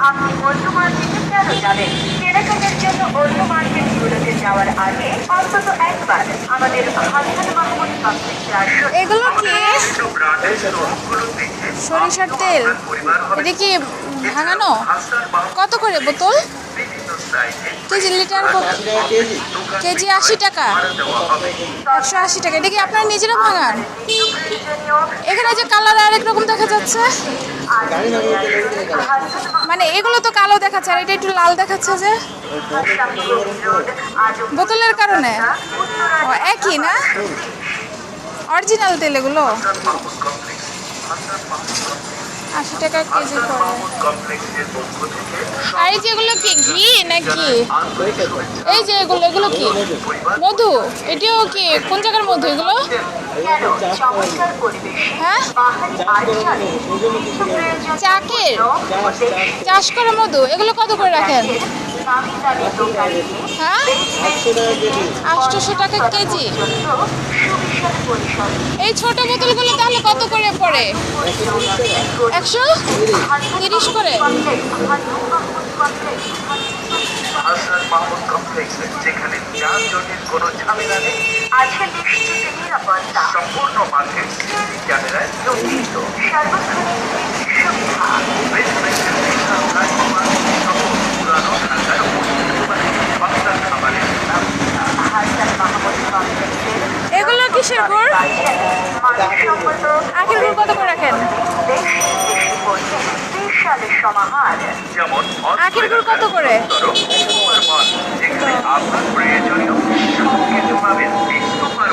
আপনি অন্য মার্কেটে কেন যাবেন কেনাকাটার জন্য অন্য মার্কেটগুলোতে যাওয়ার আগে অন্তত একবার আমাদের হাসান মাহমুদ এগুলো কি? সরিষার তেল। এটা কি ভাঙানো? কত করে? বোতল? কেজি লিটার কেজি আশি টাকা। একশো আশি টাকা। এটা কি আপনারা নিজেরা ভাঙান এখানে যে কালার আরেক রকম দেখা যাচ্ছে। মানে এগুলো তো কালো দেখাচ্ছে, আর এটা একটু লাল দেখাচ্ছে যে। বোতলের কারণে? একই না? অরিজিনাল তেল এগুলো? আশি টাকা কেজি পড়ে আর এই যে এগুলো কি? ঘি নাকি? এই যে এগুলো এগুলো কি? মধু? এটিও কি? কোন জায়গার মধু এগুলো? কেন চমৎকার পরিবেশে। হ্যাঁ? চাকের? চাষ করা মধু। এগুলো কত করে রাখেন? হ্যাঁ? আটশোশো টাকা কেজি। এই ছোট বোতলগুলো তাহলে কত করে? একশো তিরিশ করে? যেখানে যানজটের কোনো ঝামেলা নেই। আছে নিশ্চিত নিরাপত্তা। সম্পূর্ণ মার্কেট কিসের গুড় আখের গুড় কত করে রাখেন আখের গুড় কত করে?